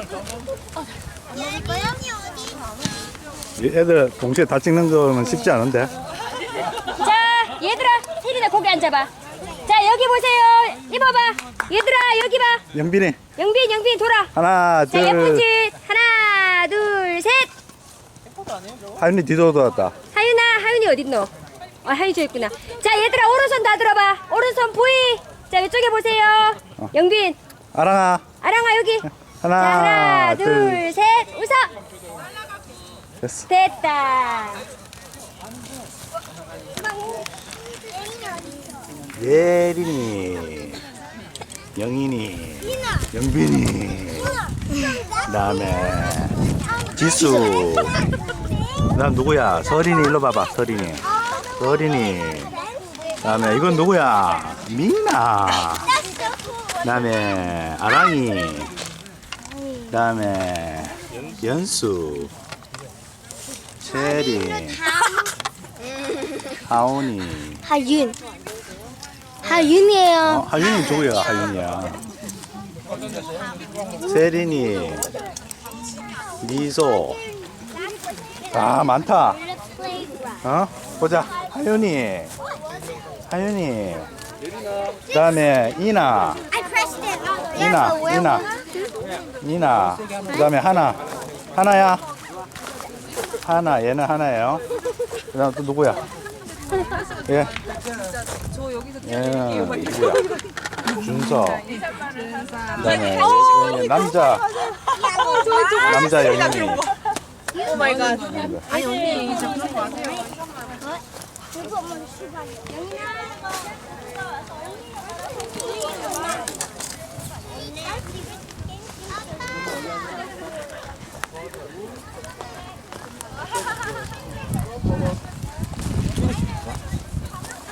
먹을 거야? 애들 동시에 다 찍는 거는 쉽지 않은데. 자, 얘들아, 세린아 고개 앉아봐. 자, 여기 보세요. 이봐봐. 얘들아, 여기 봐. 영빈이 영빈, 영빈 돌아. 하나 자, 예쁜 둘 짓. 하나, 둘, 셋. 하윤이 뒤로 돌았다. 하윤아, 하윤이 어딨노? 아, 하윤이 저 있구나. 자, 얘들아, 오른손 다 들어봐. 오른손 V. 자, 이쪽에 보세요. 어. 영빈, 아랑아 아랑아, 여기. 하나, 자, 하나, 둘, 둘, 셋. 웃어. 됐어. 됐다. 예린이 영인이 영빈이 그다음에 지수 그다음 누구야 서린이 일로 봐봐 서린이 서린이 그다음에 이건 누구야 민나 그다음에 아랑이 그다음에 연수. 체리. 하온이. 하윤. 하윤이에요. 어, 하윤이 누구야 하윤이야? 세린이. 미소. 아 많다. 어? 보자. 하윤이. 하윤이. 그다음에 이나. I pressed it. 이나 이나 이나 그 다음에 하나. 하나야. 하나 얘는 하나예요. 그 다음 또 누구야? 예. 얘는 누구야 준서. 그 다음에 예, 남자. 남자 영인이. 오 마이 갓. 아니 언니 진짜 그런 거 아세요?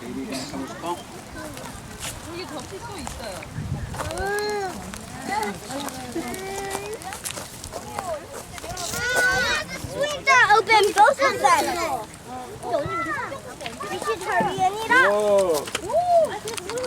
베이비 댄스 하고 Swing that open both of them.